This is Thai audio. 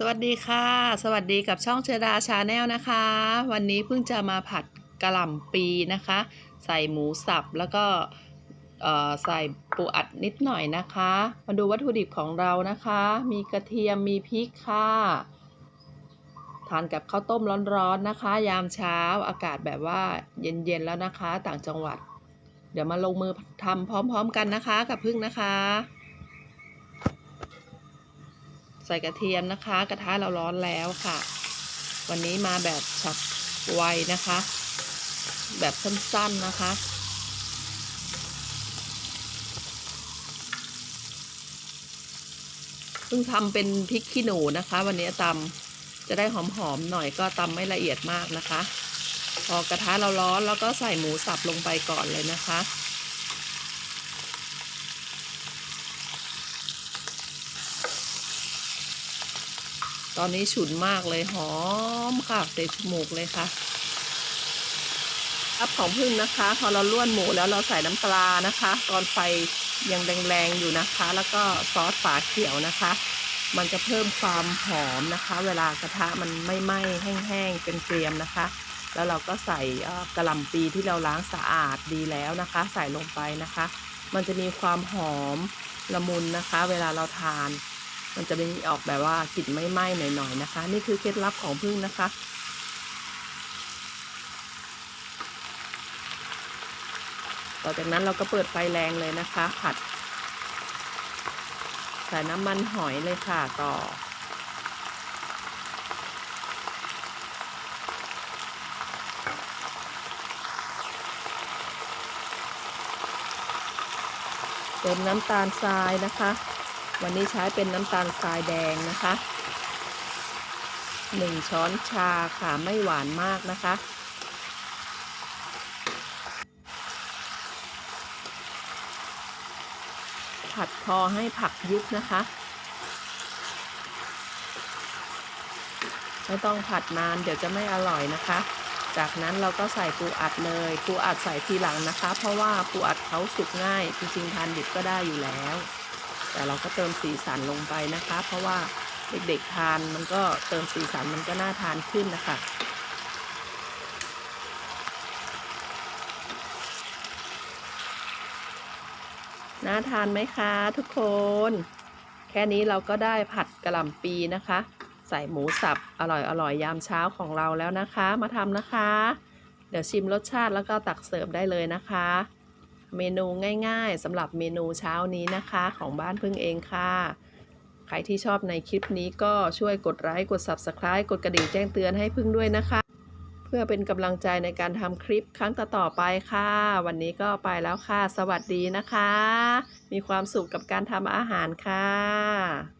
สวัสดีค่ะ สวัสดีกับช่องเชดาชาแนลนะคะ วันนี้เพิ่งจะมาผัดกระหล่ำปีนะคะ ใส่หมูสับแล้วก็ใส่ปูอัดนิดหน่อยนะคะ มาดูวัตถุดิบของเรานะคะ มีกระเทียมมีพริกค่ะทานกับข้าวต้มร้อนๆนะคะ ยามเช้าอากาศแบบว่าเย็นๆแล้วนะคะ ต่างจังหวัด เดี๋ยวมาลงมือทำพร้อม ๆ กันนะคะกับพึ่งนะคะ ใส่กระเทียมนะคะ กระทะเราร้อนแล้วค่ะ วันนี้มาแบบฉับไวนะคะ แบบสั้นๆนะคะ เพิ่งทำเป็นพริกขี้หนูนะคะ วันนี้ตำจะได้หอมๆหน่อยก็ตำไม่ละเอียดมากนะคะ พอกระทะเราร้อนแล้วก็ใส่หมูสับลงไปก่อนเลยนะคะ ตอนนี้ฉุนมากเลยหอมค่ะเตะจมูกเลยค่ะอัพของพึ่งนะคะ พอเราล้วนหมูแล้วเราใส่น้ำปลานะคะ ตอนไฟยังแรงๆอยู่นะคะ แล้วก็ซอสฝาเขียวนะคะ มันจะเพิ่มความหอมนะคะ เวลากระทะมันไม่ไหม้แห้งๆเป็นเกรียมนะคะ แล้วเราก็ใส่กระหล่ำปีที่เราล้างสะอาดดีแล้วนะคะ ใส่ลงไปนะคะ มันจะมีความหอมละมุนนะคะ เวลาเราทาน มันจะเป็นออกแบบว่ากลิ่นไม่ไหม้หน่อยๆนะคะ นี่คือเคล็ดลับของพึ่งนะคะ ต่อจากนั้นเราก็เปิดไฟแรงเลยนะคะ ผัดใส่น้ำมันหอยเลยค่ะต่อเติมน้ำตาลทรายนะคะ วันนี้ใช้เป็นน้ำตาลทรายแดงนะคะหนึ่งช้อนชาค่ะไม่หวานมากนะคะ ผัดพอให้ผักยุบนะคะ ไม่ต้องผัดนานเดี๋ยวจะไม่อร่อยนะคะ จากนั้นเราก็ใส่ปูอัดเลยปูอัดใส่ทีหลังนะคะ เพราะว่าปูอัดเขาสุกง่ายจริงๆทานดิบก็ได้อยู่แล้ว แต่เราก็เติมสีสันลงไปนะคะ เพราะว่าเด็กๆทานมันก็เติมสีสันมันก็น่าทานขึ้นนะคะน่าทานไหมคะทุกคน แค่นี้เราก็ได้ผัดกระหล่ำปีนะคะ ใส่หมูสับอร่อยอร่อยยามเช้าของเราแล้วนะคะ มาทำนะคะ เดี๋ยวชิมรสชาติแล้วก็ตักเสิร์ฟได้เลยนะคะ เมนูง่ายๆสำหรับเมนูเช้านี้นะคะ ของบ้านพึ่งเองค่ะ ใครที่ชอบในคลิปนี้ก็ช่วยกดไลค์กด Subscribe กดกระดิ่งแจ้งเตือนให้พึ่งด้วยนะคะ เพื่อเป็นกำลังใจในการทำคลิปครั้งต่อๆไปค่ะ วันนี้ก็ไปแล้วค่ะ สวัสดีนะคะ มีความสุขกับการทำอาหารค่ะ